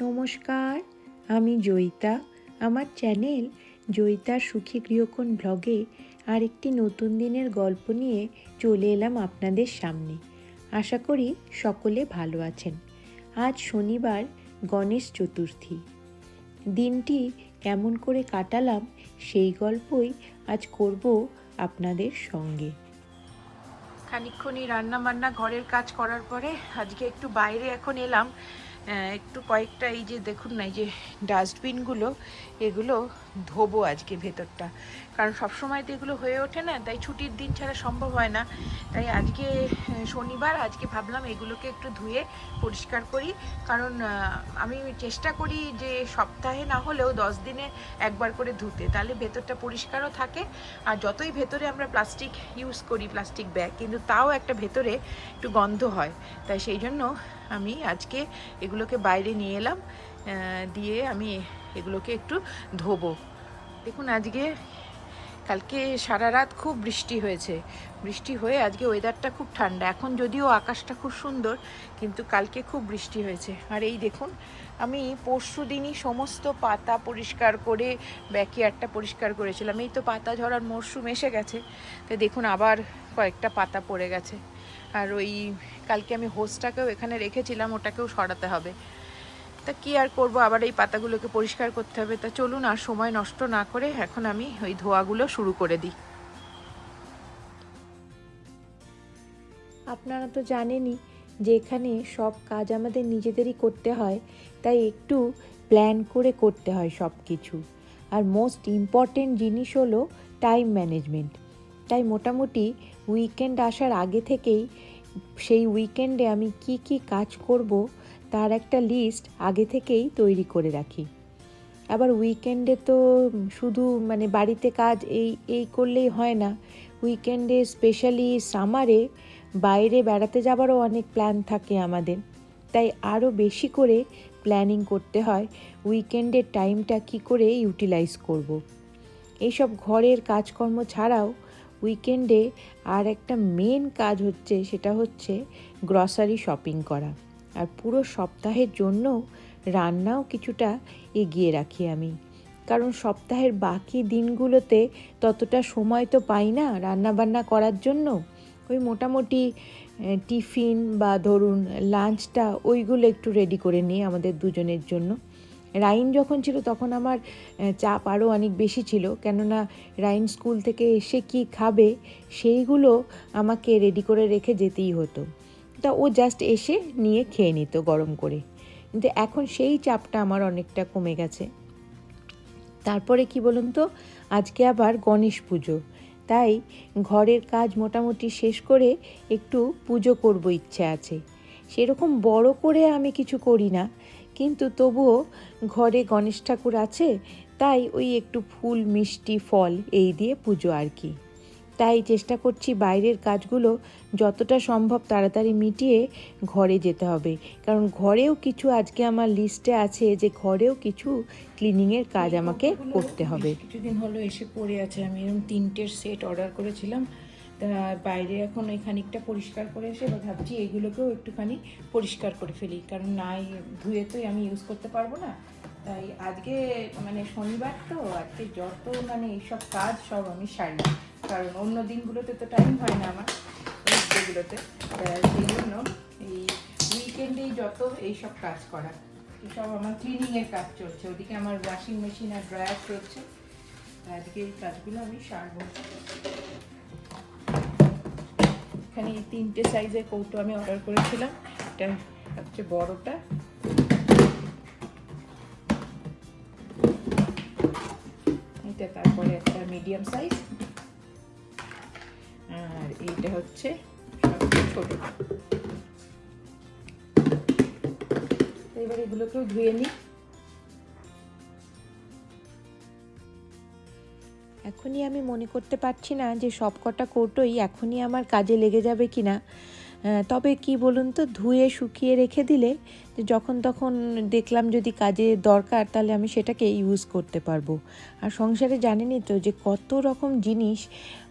নমস্কার, আমি জয়িতা। আমার চ্যানেল জয়িতার সুখী গৃহকোণ ব্লগে আরেকটি নতুন দিনের গল্প নিয়ে চলে এলাম আপনাদের সামনে। আশা করি সকলে ভালো আছেন। আজ শনিবার, গণেশ চতুর্থী। দিনটি কেমন করে কাটালাম সেই গল্পই আজ করব আপনাদের সঙ্গে। খানিক্ষণই রান্না বান্না ঘরের কাজ করার পরে আজকে একটু বাইরে এখন এলাম। একটু কয়েকটা এই যে দেখুন না, এই যে ডাস্টবিনগুলো এগুলো ধোবো আজকে ভেতরটা। কারণ সবসময় তো এগুলো হয়ে ওঠে না, তাই ছুটির দিন ছাড়া সম্ভব হয় না। তাই আজকে শনিবার, আজকে ভাবলাম এগুলোকে একটু ধুয়ে পরিষ্কার করি। কারণ আমি চেষ্টা করি যে সপ্তাহে না হলেও দশ দিনে একবার করে ধুতে। তাহলে ভেতরটা পরিষ্কারও থাকে। আর যতই ভেতরে আমরা প্লাস্টিক ইউজ করি প্লাস্টিক ব্যাগ কিন্তু তাও একটা ভেতরে একটু গন্ধ হয়। তাই সেই জন্য আমি আজকে এগুলোকে বাইরে নিয়ে এলাম দিয়ে আমি এগুলোকে একটু ধোবো। দেখুন, আজকে, কালকে সারা রাত খুব বৃষ্টি হয়েছে। বৃষ্টি হয়ে আজকে ওয়েদারটা খুব ঠান্ডা। এখন যদিও আকাশটা খুব সুন্দর, কিন্তু কালকে খুব বৃষ্টি হয়েছে। আর এই দেখুন, আমি পরশু দিনই সমস্ত পাতা পরিষ্কার করে ব্যাকইয়ার্ডটা পরিষ্কার করেছিলাম। এই তো পাতা ঝরার মরশুম এসে গেছে। তো দেখুন, আবার কয়েকটা পাতা পড়ে গেছে। আর ওই কালকে আমি হোসটাকেও এখানে রেখেছিলাম, ওটাকেও সরাতে হবে। তা কি আর করব? আবার এই পাতাগুলোকে পরিষ্কার করতে হবে। তা চলুন আর সময় নষ্ট না করে এখন আমি ওই ধোয়াগুলো শুরু করে দিই। আপনারা তো জানেনই যে এখানে সব কাজ আমাদের নিজেদেরই করতে হয়, তাই একটু প্ল্যান করে করতে হয় সব কিছু। আর মোস্ট ইম্পর্টেন্ট জিনিস হলো টাইম ম্যানেজমেন্ট। তাই মোটামুটি উইকেন্ড আসার আগে থেকেই সেই উইকেন্ডে আমি কি কি কাজ করব তার একটা লিস্ট আগে থেকেই তৈরি করে রাখি। আবার উইকেন্ডে তো শুধু মানে বাড়িতে কাজ এই এই করলেই হয় না। উইকেন্ডে স্পেশালি সামারে বাইরে বেড়াতে যাবারও অনেক প্ল্যান থাকে আমাদের। তাই আরও বেশি করে প্ল্যানিং করতে হয় উইকেন্ডের টাইমটা কি করে ইউটিলাইজ করব। এইসব ঘরের কাজকর্ম ছাড়াও উইকেন্ডে আর একটা মেন কাজ হচ্ছে, সেটা হচ্ছে গ্রসারি শপিং করা। আর পুরো সপ্তাহের জন্য রান্নাও কিছুটা এগিয়ে রাখি আমি। কারণ সপ্তাহের বাকি দিনগুলোতে ততটা সময় তো পাই না রান্না বান্না করার জন্য। ওই মোটামুটি টিফিন বা ধরুন লাঞ্চটা ওইগুলো একটু রেডি করে নিই আমাদের দুজনের জন্য। রাইন যখন ছিল তখন আমার চাপ আরও অনেক বেশি ছিল। কেননা রাইন স্কুল থেকে এসে কি খাবে সেইগুলো আমাকে রেডি করে রেখে যেতেই হতো। তা ও জাস্ট এসে নিয়ে খেয়ে নিত গরম করে। কিন্তু এখন সেই চাপটা আমার অনেকটা কমে গেছে। তারপরে কি বলুন তো, আজকে আবার গণেশ পুজো। তাই ঘরের কাজ মোটামুটি শেষ করে একটু পুজো করব ইচ্ছে আছে। সেরকম বড় করে আমি কিছু করি না। কিন্তু তবুও ঘরে গণেশ ঠাকুর আছে, তাই ওই একটু ফুল, মিষ্টি, ফল এই দিয়ে পুজো আর কি। তাই চেষ্টা করছি বাইরের কাজগুলো যতটা সম্ভব তাড়াতাড়ি মিটিয়ে ঘরে যেতে হবে। কারণ ঘরেও কিছু আজকে আমার লিস্টে আছে যে ঘরেও কিছু ক্লিনিংয়ের কাজ আমাকে করতে হবে। কিছুদিন হলো এসে পড়ে আছে, আমি এরকম তিনটের সেট অর্ডার করেছিলাম। তা বাইরে এখন ওই খানিকটা পরিষ্কার করে এসে এবার ভাবছি এগুলোকেও একটুখানি পরিষ্কার করে ফেলি। কারণ নাই ধুয়ে তো আমি ইউজ করতে পারব না। তাই আজকে মানে শনিবার তো, আজকে যত মানে এইসব কাজ সব আমি সারি। কারণ অন্য দিনগুলোতে তো টাইম হয় না আমার উইকডেগুলোতে সেই জন্য এই উইকেন্ডেই যত এইসব কাজ করা সব আমার ক্লিনিংয়ের কাজ চলছে। ওদিকে আমার ওয়াশিং মেশিন আর ড্রায়ার চলছে। আজকে এই কাজগুলো আমি সারবো। এখানে এই তিনটে সাইজের কৌটো আমি অর্ডার করেছিলাম। এটা হচ্ছে বড়টা। এটা তারপরে একটা মিডিয়াম সাইজ আর এইটা হচ্ছে ছোট। এবার এগুলোকেও ধুয়ে নিই। এখনই আমি মনে করতে পারছি না যে সব কটা কৌটোই এখনই আমার কাজে লেগে যাবে কি না তবে কি বলুন তো, ধুয়ে শুকিয়ে রেখে দিলে যখন তখন দেখলাম যদি কাজে দরকার তাহলে আমি সেটাকে ইউজ করতে পারব। আর সংসারে জানেনই তো যে কত রকম জিনিস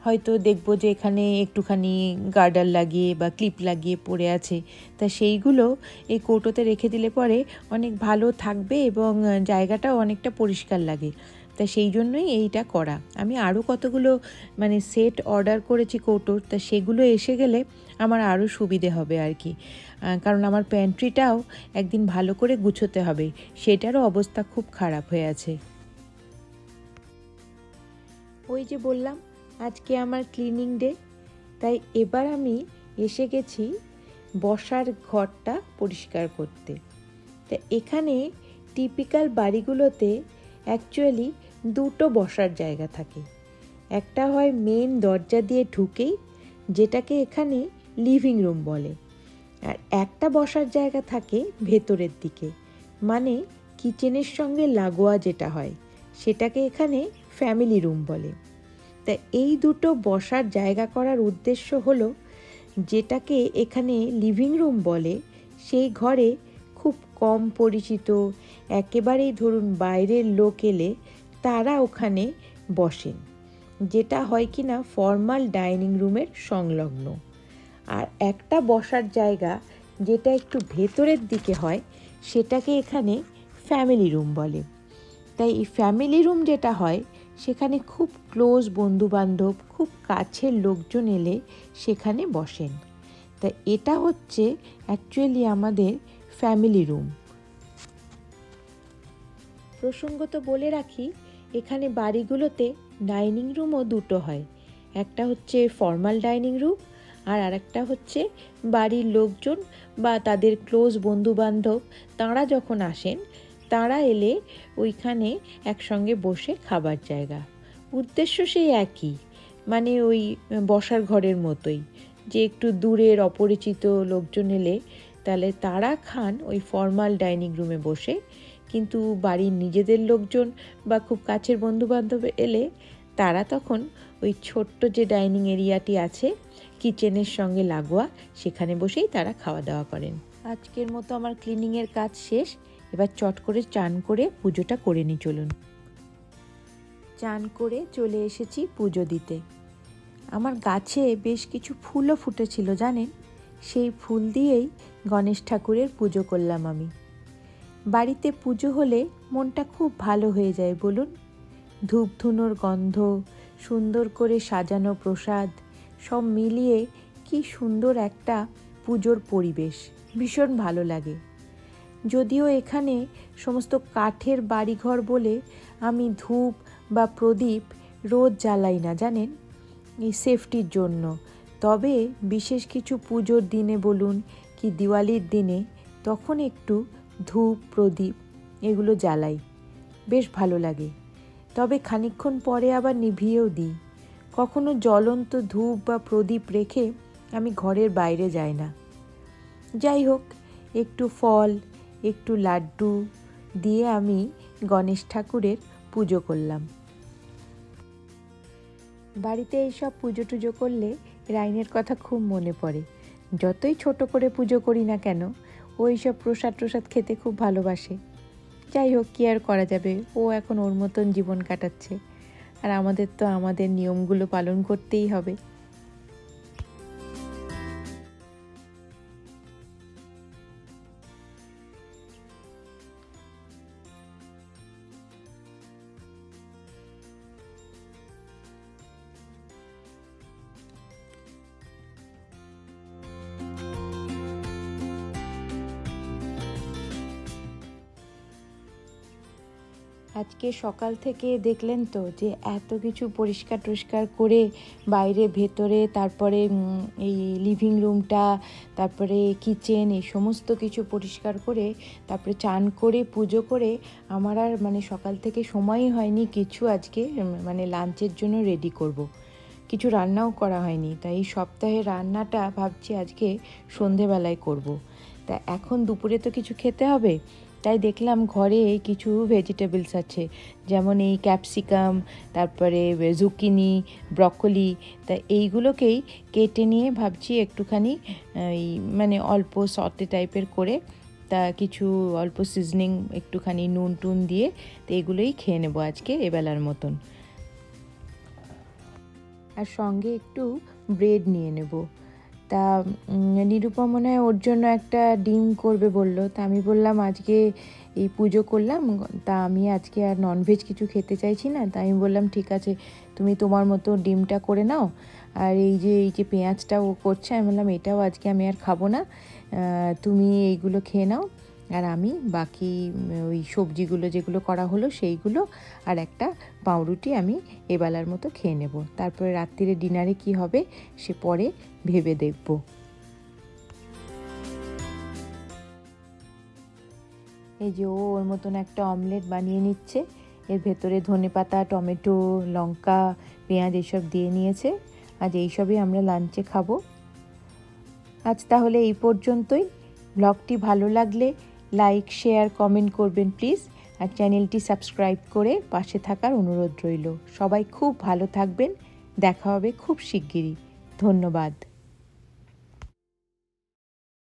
হয়তো দেখব যে এখানে একটুখানি গার্ডার লাগিয়ে বা ক্লিপ লাগিয়ে পড়ে আছে। তা সেইগুলো এই কৌটোতে রেখে দিলে পরে অনেক ভালো থাকবে এবং জায়গাটাও অনেকটা পরিষ্কার লাগে। তা সেই জন্যই এইটা করা। আমি আরও কতগুলো মানে সেট অর্ডার করেছি কৌটোর তা সেগুলো এসে গেলে আমার আরও সুবিধে হবে আর কি। কারণ আমার প্যান্ট্রিটাও একদিন ভালো করে গুছোতে হবে। সেটারও অবস্থা খুব খারাপ হয়ে আছে। ওই যে বললাম, আজকে আমার ক্লিনিং ডে তাই এবার আমি এসে গেছি বসার ঘরটা পরিষ্কার করতে। তা এখানে টিপিক্যাল বাড়িগুলোতে অ্যাকচুয়ালি দুটো বসার জায়গা থাকে। একটা হয় মেন দরজা দিয়ে ঢুকেই, যেটাকে এখানে লিভিং রুম বলে। আর একটা বসার জায়গা থাকে ভেতরের দিকে। মানে কিচেনের সঙ্গে লাগোয়া যেটা হয়, সেটাকে এখানে ফ্যামিলি রুম বলে। তা এই দুটো বসার জায়গা করার উদ্দেশ্য হলো, যেটাকে এখানে লিভিং রুম বলে, সেই ঘরে খুব কম পরিচিত একেবারেই ধরুন বাইরের লোক এলে তারা ওখানে বসেন। যেটা হয় কি না ফর্মাল ডাইনিং রুমের সংলগ্ন। আর একটা বসার জায়গা যেটা একটু ভেতরের দিকে হয়, সেটাকে এখানে ফ্যামিলি রুম বলে। তাই এই ফ্যামিলি রুম যেটা হয়, সেখানে খুব ক্লোজ বন্ধুবান্ধব, খুব কাছের লোকজন এলে সেখানে বসেন। তা এটা হচ্ছে অ্যাকচুয়ালি আমাদের ফ্যামিলি রুম প্রসঙ্গত বলে রাখি, এখানে বাড়িগুলোতে ডাইনিং রুমও দুটো হয়। একটা হচ্ছে ফর্মাল ডাইনিং রুম আর আরেকটা হচ্ছে বাড়ির লোকজন বা তাদের ক্লোজ বন্ধুবান্ধব, তাঁরা যখন আসেন, তারা এলে ওইখানে একসঙ্গে বসে খাবার জায়গা। উদ্দেশ্য সেই একই মানে ওই বসার ঘরের মতোই। যে একটু দূরের অপরিচিত লোকজন এলে, তাহলে তারা খান ওই ফর্মাল ডাইনিং রুমে বসে কিন্তু বাড়ির নিজেদের লোকজন বা খুব কাছের বন্ধুবান্ধব এলে তারা তখন ওই ছোট্ট যে ডাইনিং এরিয়াটি আছে, কিচেনের সঙ্গে লাগোয়া, সেখানে বসেই তারা খাওয়া দাওয়া করেন। আজকের মতো আমার ক্লিনিংয়ের কাজ শেষ। এবার চট করে চান করে পুজোটা করে নি চলুন। চান করে চলে এসেছি পুজো দিতে। আমার গাছে বেশ কিছু ফুলও ফুটেছিল, জানেন? সেই ফুল দিয়েই গণেশ ঠাকুরের পুজো করলাম আমি। বাড়িতে পুজো হলে মনটা খুব ভালো হয়ে যায়, বলুন। ধূপ ধুনোর গন্ধ, সুন্দর করে সাজানো প্রসাদ, সব মিলিয়ে কি সুন্দর একটা পুজোর পরিবেশ, ভীষণ ভালো লাগে। যদিও এখানে সমস্ত কাঠের বাড়িঘর বলে আমি ধূপ বা প্রদীপ রোজ জ্বালাই না, জানেন? এই সেফটির জন্য। তবে বিশেষ কিছু পুজোর দিনে বলুন কি দিওয়ালির দিনে, তখন একটু ধূপ, প্রদীপ এগুলো জ্বালাই। বেশ ভালো লাগে। তবে খানিকক্ষণ পরে আবার নিভিয়েও দিই। কখনো জ্বলন্ত ধূপ বা প্রদীপ রেখে আমি ঘরের বাইরে যাই না। যাই হোক, একটু ফল, একটু লাড্ডু দিয়ে আমি গণেশ ঠাকুরের পুজো করলাম। বাড়িতে এইসব পুজো টুজো করলে রাইনের কথা খুব মনে পড়ে। যতই ছোট করে পুজো করি না কেন ওই সব প্রসাদ প্রসাদ খেতে খুব ভালোবাসে। যাই হোক, কী আর করা যাবে? ও এখন ওর মতন জীবন কাটাচ্ছে। আর আমাদের তো আমাদের নিয়মগুলো পালন করতেই হবে। আজকে সকাল থেকে দেখলেন তো যে এত কিছু পরিষ্কার টরিষ্কার করে বাইরে ভেতরে, তারপরে এই লিভিং রুমটা তারপরে কিচেন এই সমস্ত কিছু পরিষ্কার করে, তারপরে চান করে, পুজো করে, আমার আর মানে সকাল থেকে সময়ই হয়নি কিছু আজকে মানে লাঞ্চের জন্য রেডি করব। কিছু রান্নাও করা হয়নি, তাই এই সপ্তাহে রান্নাটা ভাবছি আজকে সন্ধেবেলায় করব। তা এখন দুপুরে তো কিছু খেতে হবে তাই দেখলাম ঘরে কিছু ভেজিটেবলস আছে। যেমন এই ক্যাপসিকাম তারপরে জুকিনি ব্রকলি তা এইগুলোকেই কেটে নিয়ে ভাবছি একটুখানি এই মানে অল্প সতে টাইপের করে, তা কিছু অল্প সিজনিং একটুখানি নুন টুন দিয়ে, তো এগুলোই খেয়ে নেব আজকে এবেলার মতন। আর সঙ্গে একটু ব্রেড নিয়ে নেব। তা নিরুপম মনে হয় ওর জন্য একটা ডিম করবে বলল। তা আমি বললাম, আজকে এই পুজো করলাম, তা আমি আজকে আর ননভেজ কিছু খেতে চাইছি না। তাই আমি বললাম, ঠিক আছে, তুমি তোমার মতো ডিমটা করে নাও। আর এই যে এই যে পেঁয়াজটা ও করছে, আমি বললাম, এটাও আজকে আমি আর খাব না। তুমি এইগুলো খেয়ে নাও। আর আমি বাকি ওই সবজিগুলো যেগুলো করা হলো সেইগুলো আর একটা পাউরুটি আমি এবেলার মতো খেয়ে নেব। তারপরে রাত্রিরে ডিনারে কি হবে সে পরে ভেবে দেখব। এই যে ও ওর মতন একটা অমলেট বানিয়ে নিচ্ছে। এর ভেতরে ধনেপাতা টমেটো, লঙ্কা, পেঁয়াজ এইসব দিয়ে নিয়েছে। আজ এইসবই আমরা লাঞ্চে খাব। আজ তাহলে এই পর্যন্তই। ব্লগটি ভালো লাগলে লাইক, শেয়ার, কমেন্ট করবেন প্লিজ। আর চ্যানেলটি সাবস্ক্রাইব করে পাশে থাকার অনুরোধ রইল। সবাই খুব ভালো থাকবেন। দেখা হবে খুব শিগগিরই। ধন্যবাদ।